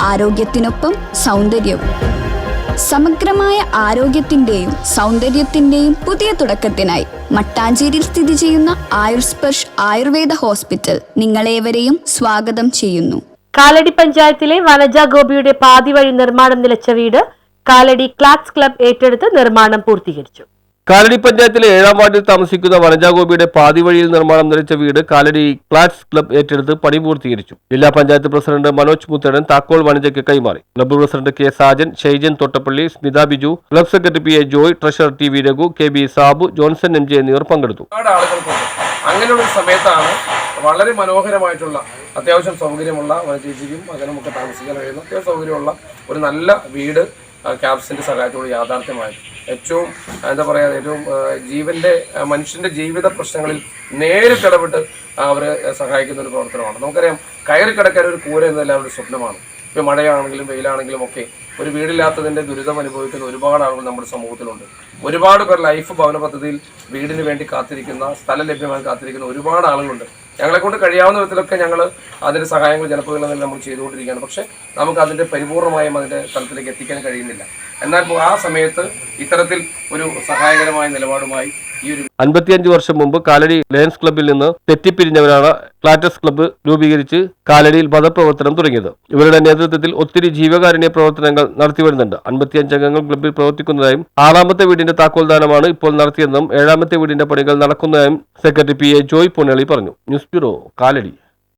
ആരോഗ്യത്തിനൊപ്പം സൗന്ദര്യവും. സമഗ്രമായ ആരോഗ്യത്തിന്റെയും സൗന്ദര്യത്തിന്റെയും പുതിയ തുടക്കത്തിനായി മട്ടാഞ്ചേരിയിൽ സ്ഥിതി ചെയ്യുന്ന ആയുർസ്പർഷ് ആയുർവേദ ഹോസ്പിറ്റൽ നിങ്ങളേവരെയും സ്വാഗതം ചെയ്യുന്നു. കാലടി പഞ്ചായത്തിലെ വനജ ഗോപിയുടെ പാതി വഴി നിർമ്മാണം നിലച്ച വീട് കാലടി ക്ലാക്സ് ക്ലബ് ഏറ്റെടുത്ത് നിർമ്മാണം പൂർത്തീകരിച്ചു. കാലടി പഞ്ചായത്തിലെ ഏഴാം വാർഡിൽ താമസിക്കുന്ന വനജാഗോപിയുടെ പാതി വഴിയിൽ നിർമ്മാണം നിലച്ച വീട് കാലടി ക്ലാറ്റ്സ് ക്ലബ് ഏറ്റെടുത്ത് പണി പൂർത്തീകരിച്ചു. ജില്ലാ പഞ്ചായത്ത് പ്രസിഡന്റ് മനോജ് മുത്തടൻ താക്കോൽ വനജയ്ക്ക് കൈമാറി. Club president K Sajan Shaijan Thottappally Smitha Biju club secretary P A Joy treasurer T V Raghu K B Sabu Johnson M J എന്നിവർ പങ്കെടുത്തു. അങ്ങനെയുള്ള സമയത്താണ് വളരെ മനോഹരമായിട്ടുള്ള അത്യാവശ്യം സൗകര്യമുള്ള ചേച്ചിക്കും മകനുമൊക്കെ താമസിക്കാൻ കഴിയുന്ന അത്യാവശ്യം സൗകര്യമുള്ള ഒരു നല്ല വീട് ആ, ക്യാബ്സിന്റെ സഹായത്തോട് യാഥാർത്ഥ്യമായി ഏറ്റവും എന്താ പറയുക ഏറ്റവും ജീവന്റെ മനുഷ്യന്റെ ജീവിത പ്രശ്നങ്ങളിൽ നേരിട്ട് ഇടപെട്ട് അവരെ സഹായിക്കുന്ന ഒരു പ്രവർത്തനമാണ്. നമുക്കറിയാം കയറി കിടക്കാൻ ഒരു കൂര എന്ന എല്ലാവരുടെ സ്വപ്നമാണ്. ഇപ്പോൾ മഴയാണെങ്കിലും വെയിലാണെങ്കിലും ഒക്കെ ഒരു വീടില്ലാത്തതിന്റെ ദുരിതം അനുഭവിക്കുന്ന ഒരുപാട് ആളുകൾ നമ്മുടെ സമൂഹത്തിലുണ്ട്. ഒരുപാട് പേർ ലൈഫ് ഭവന പദ്ധതിയിൽ വീടിന് വേണ്ടി കാത്തിരിക്കുന്ന സ്ഥലം ലഭ്യമായി കാത്തിരിക്കുന്ന ഒരുപാട് ആളുകളുണ്ട്. ഞങ്ങളെ കൊണ്ട് കഴിയാവുന്ന വിധത്തിലൊക്കെ ഞങ്ങൾ അതിന്റെ സഹായങ്ങൾ ജനപ്രതിനിധികൾ നമ്മൾ ചെയ്തുകൊണ്ടിരിക്കുകയാണ്. പക്ഷേ നമുക്ക് അതിന്റെ പരിപൂർണമായും അതിന്റെ തലത്തിലേക്ക് എത്തിക്കാൻ കഴിയുന്നില്ല. എന്നാൽ ആ സമയത്ത് ഇത്തരത്തിൽ ഒരു സഹായകരമായ നിലപാടുമായി ഈ ഒരു അൻപത്തിയഞ്ച് വർഷം മുമ്പ് കാലടി ലയൺസ് ക്ലബ്ബിൽ നിന്ന് തെറ്റിപ്പിരിഞ്ഞവരാണ് ക്ലാറ്റസ് ക്ലബ്ബ് രൂപീകരിച്ച് കാലടിയിൽ പദപ്രവർത്തനം തുടങ്ങിയത്. ഇവരുടെ നേതൃത്വത്തിൽ ഒത്തിരി ജീവകാരുണ്യ പ്രവർത്തനങ്ങൾ നടത്തിവരുന്നുണ്ട് അൻപത്തിയഞ്ച് അംഗങ്ങൾ ക്ലബ്ബിൽ പ്രവർത്തിക്കുന്നതായും ആറാമത്തെ വീടിന്റെ താക്കോൽദാനമാണ് ഇപ്പോൾ നടത്തിയതെന്നും ഏഴാമത്തെ വീടിന്റെ പണികൾ നടക്കുന്നതായും secretary P A Joy Ponnali പറഞ്ഞു. News bureau Kalady.